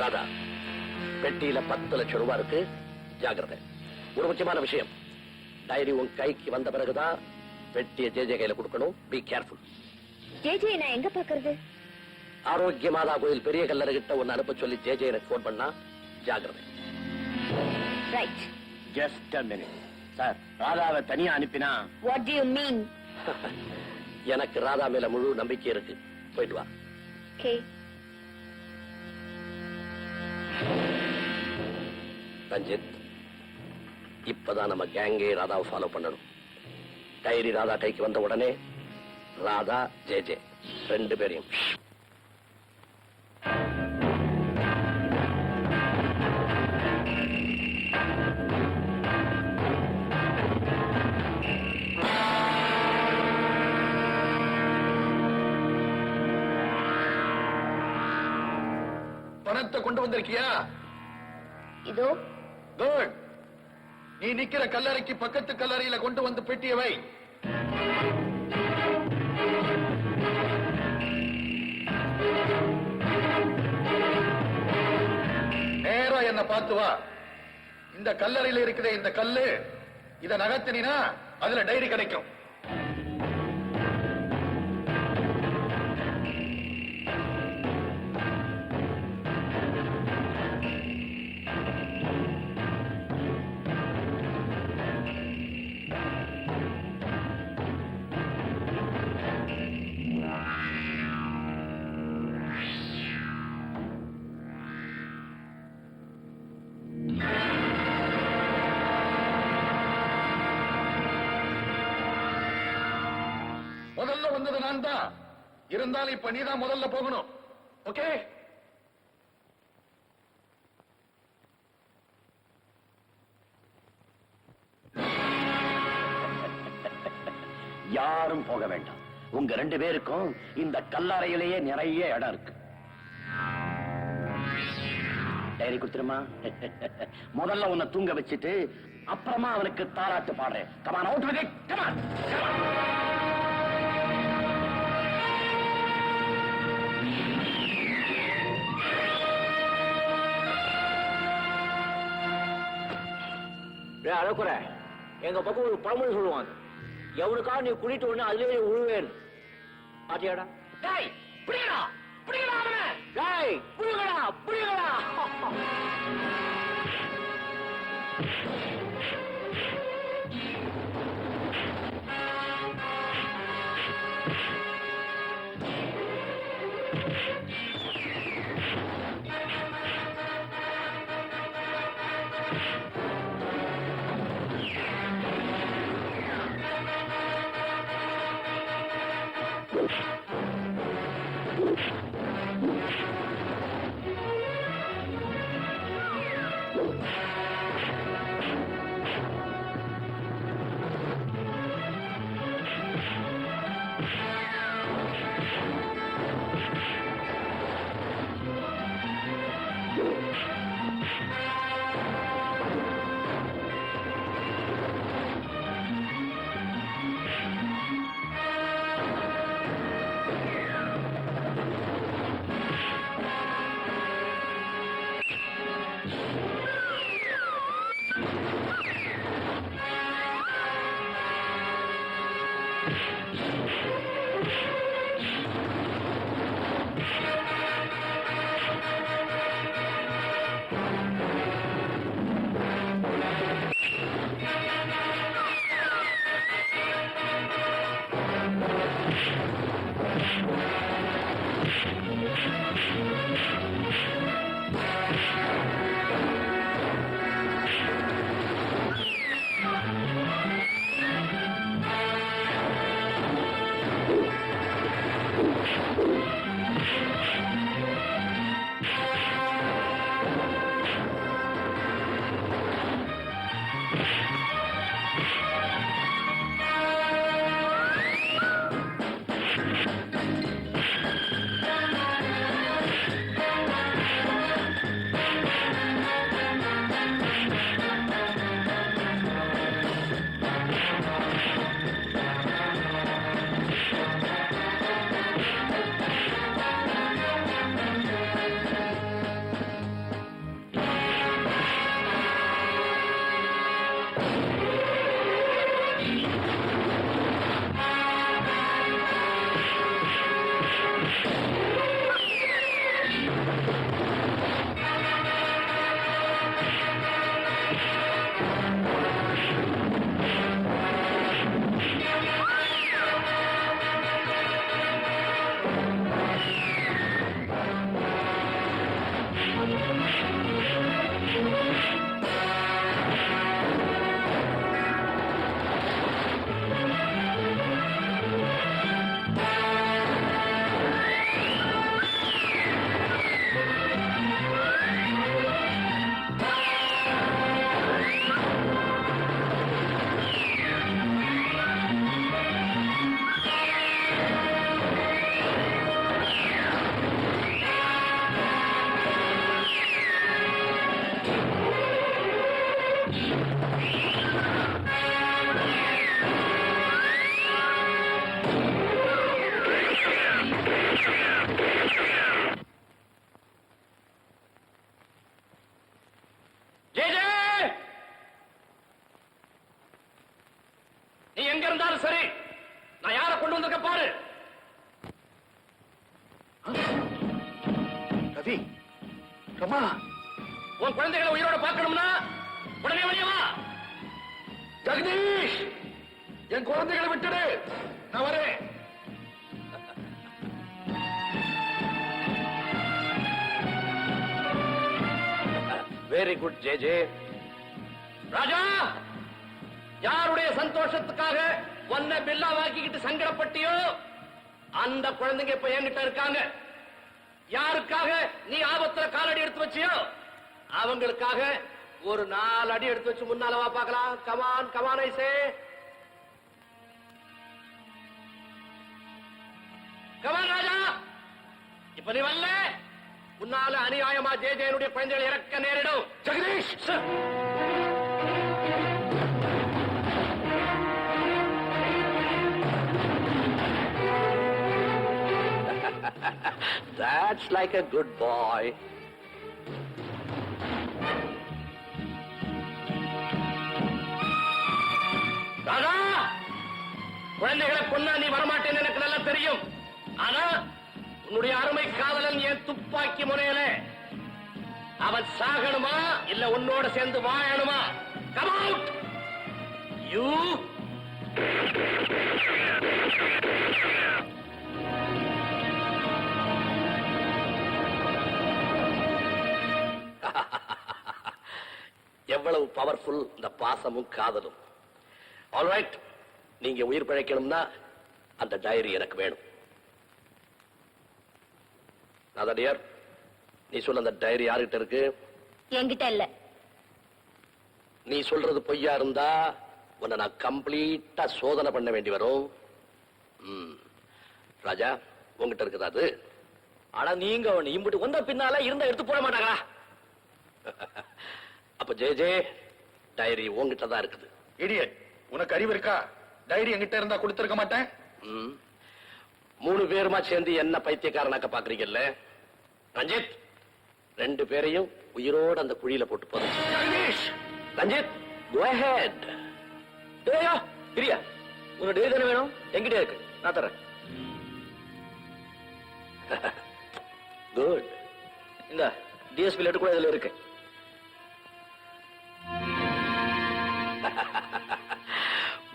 ராதா பெட்டியில பத்து லட்சம் ரூபாய் இருக்கு. ஜாகிரதை ஒரு முக்கியமான விஷயம். டைரி உன் கைக்கு வந்த பிறகுதான் பெட்டியை ஜேஜே கையில கொடுக்கணும். பி கேர்ஃபுல் ஜேஜே நான் எங்க பாக்குறது ஆரோக்கிய மாதா கோயில் பெரிய கல்லறை கிட்ட ஒன்னு அனுப்ப சொல்லி ஜேஜே எனக்கு போன் பண்ணா ஜாகிரதை ரைட் ஜஸ்ட் மினிட் சார் ராதாவை தனியா அனுப்பினா? வாட் டு யூ மீன் எனக்கு ராதா மேல முழு நம்பிக்கை இருக்கு. போயிட்டு வா. ஓகே ரஞ்சித் இப்பதான் நம்ம கேங்கே ராதாவை ஃபாலோ பண்ணணும். டைரி ராதா கைக்கு வந்த உடனே ராதா ஜே ஜே. ரெண்டு பேரையும். பணத்தை கொண்டு வந்திருக்கியா? இதோ. குட் நீ நிக்கிற கல்லறைக்கு பக்கத்து கல்லறையில கொண்டு வந்து பெட்டியை வை. நேரா என்ன பார்த்து வா. இந்த கல்லறையில இருக்கிற இந்த கல்லு இத நகர்த்தினா அதுல டைரி கிடைக்கும். முதல்ல நான் தான். இருந்தாலும் இப்ப நீதான் முதல்ல போகணும். ஓகே யாரும் போக வேண்டாம். உங்க ரெண்டு பேருக்கும் இந்த கல்லறையிலேயே நிறைய இடம் இருக்கு. டைரி கொடுத்துருமா? முதல்ல உன்னை தூங்க வச்சுட்டு அப்புறமா அவனுக்கு தாராட்டு பாடுறேன். கமான் அவுட் கமான் அழகுற எங்க பக்கம் ஒரு பழமொழி சொல்லுவாங்க எவனுக்கா நீ குடிட்டு உடனே அதுலயே உழுவேன் பாத்தியாடா? டேய் புடிங்கடா புடிங்கடா அவனை. டேய் புடிங்கடா புடிங்கடா. Thank you. you ஜெகதீஷ் என் குழந்தைகளை விட்டுடு. நான் வரேன். Very good J J Raja யாருடைய சந்தோஷத்துக்காக ஒன்ன பில்லா வாக்கிக்கிட்டு சங்கடப்பட்டியோ? அந்த குழந்தைங்க இப்ப என்கிட்ட இருக்காங்க. யாருக்காக நீ ஆபத்துல காலடி எடுத்து வச்சியோ? அவங்களுக்காக ஒரு நாலு அடி எடுத்து வச்சு முன்னால வா பார்க்கலாம் come on come on ஐசே. Come on Raja. இப்ப நீ வரல உன்னால அநியாயமா ஜே ஜெயனுடைய குழந்தைகள் இறக்க நேரிடும். Jagadish! That's like a good boy. குழந்தைகளை கொன்னா நீ வரமாட்டேன்னு எனக்கு நல்லா தெரியும். ஆனா உன்னுடைய அருமை காதலன் என் துப்பாக்கி முனையில அவன் சாகணுமா? இல்ல உன்னோட சேர்ந்து வாழணுமா? கம் அவுட் யூ எவ்வளவு பவர்ஃபுல் இந்த பாசமும் காதலும். ஆல்ரைட் நீங்க உயிர் பிழைக்கணும்னா அந்த டைரி எனக்கு வேணும். நாதடியார் நீ சொல்ல அந்த டைரி யார்கிட்ட இருக்கு? என்கிட்ட இல்ல. நீ சொல்றது பொய்யா இருந்தா உன்னை நான் கம்ப்ளீட்டா சோதனை பண்ண வேண்டி வரும். ம். ராஜா உங்ககிட்ட இருக்குதா அது? ஆனா நீங்க ஒண்ணு இம்புட்டு வந்த பின்னால இருந்தா எடுத்து போட மாட்டாங்களா? அப்ப ஜே ஜே டைரி உங்ககிட்ட தான் இருக்குது. இடியட் உனக்கு அறிவு இருக்கா? டைரி என்கிட்ட இருந்தா கொடுத்திருக்க மாட்டேன். மூணு பேருமா சேர்ந்து என்ன பைத்தியக்காரனாக்க பாக்குறீங்கல்ல? ரஞ்சித் ரெண்டு பேரையும் உயிரோட அந்த குழியில போட்டு ஜெகதீஷ் ரஞ்சித் டேயா பிரியா உன்னோட டேய் தானே வேணும்? என்கிட்ட இருக்கு. நான் தரேன் குட் இந்த டிஎஸ்பி லெட்டர் கூட இதுல இருக்கு.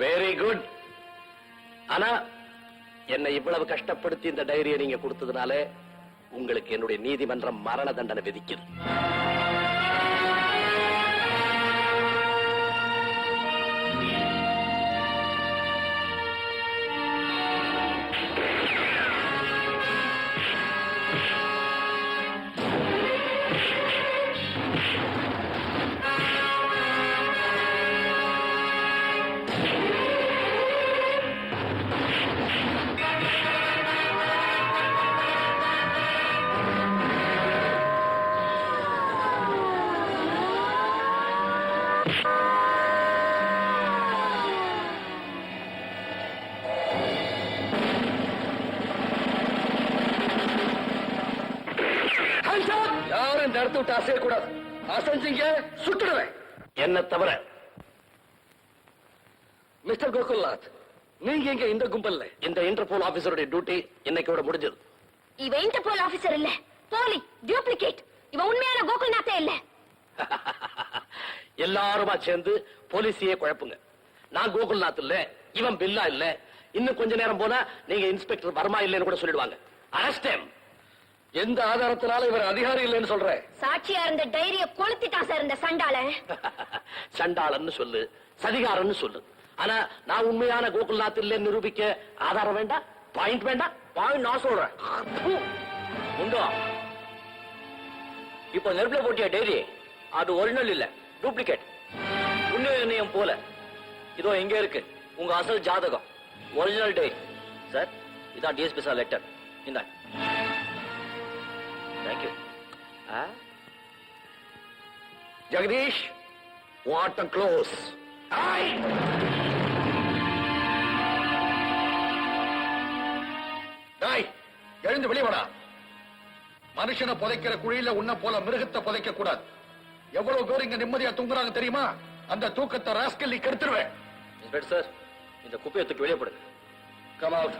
வெரி குட் ஆனா என்னை இவ்வளவு கஷ்டப்படுத்தி இந்த டைரியை நீங்க கொடுத்ததுனால உங்களுக்கு என்னுடைய நீதிமன்றம் மரண தண்டனை விதிக்குது. இடத்த விட்டு அசையக்கூடாது அசைஞ்சீங்க சுட்டுடுவேன். என்ன தவிர. மிஸ்டர் கோகுல்நாத் நீங்க இங்க இந்த கும்பல்ல. இந்த இன்டர்போல் ஆபீசருடைய டியூட்டி இன்னைக்கோட முடிஞ்சது. இவ இன்டர்போல் ஆபீசர் இல்ல. போலி டூப்ளிகேட். இவன் உண்மையான கோகுல்நாத்தே இல்ல. எல்லாருமா சேர்ந்து போலீஸையே குழப்புங்க. நான் கோகுல்நாத் இல்ல இவன் பில்லா இல்ல. இன்னும் கொஞ்ச நேரம் போனா நீங்க இன்ஸ்பெக்டர் வர்மா இல்லைன்னு கூட சொல்லிடுவாங்க. அரஸ்ட் எந்த ஆதாரத்தினால இவர் அதிகாரி இல்லைன்னு சொல்ற? சாட்சியா இருந்த டைரிய கொளுத்திட்டான் சார் இந்த சண்டால சண்டாளன்னு சொல்லு சதிகாரன்னு சொல்லு. ஆனா நான் உண்மையான கோகுல்நாத் இல்லைன்னு நிரூபிக்க ஆதாரம் வேண்டாம் பாயிண்ட் வேண்டாம் பாயிண்ட் நான் சொல்றேன். உண்டோ இப்போ நெருப்புல போட்டிய டைரி அது ஒரிஜினல் இல்ல டூப்ளிகேட் புண்ணிய நிர்ணயம் போல. இதோ எங்க இருக்கு உங்க அசல் ஜாதகம். ஒரிஜினல் டைரி சார் இதான் டிஎஸ்பி சார் லெட்டர் இந்த. Thank you Jagadish what close எழுந்து வெளியே வாடா. மனுஷனை புதைக்கிற குழியில உன்னை போல மிருகத்தை புதைக்க கூடாது. எவ்வளவு பேர் இங்க நிம்மதியா தூங்குறாங்க தெரியுமா? அந்த தூக்கத்தை ராஸ்கல்லி கெடுத்துருவேன். இன்ஸ்பெக்டர் சார் இந்த குப்பையை தூக்கி வெளியே போடுங்க. Come out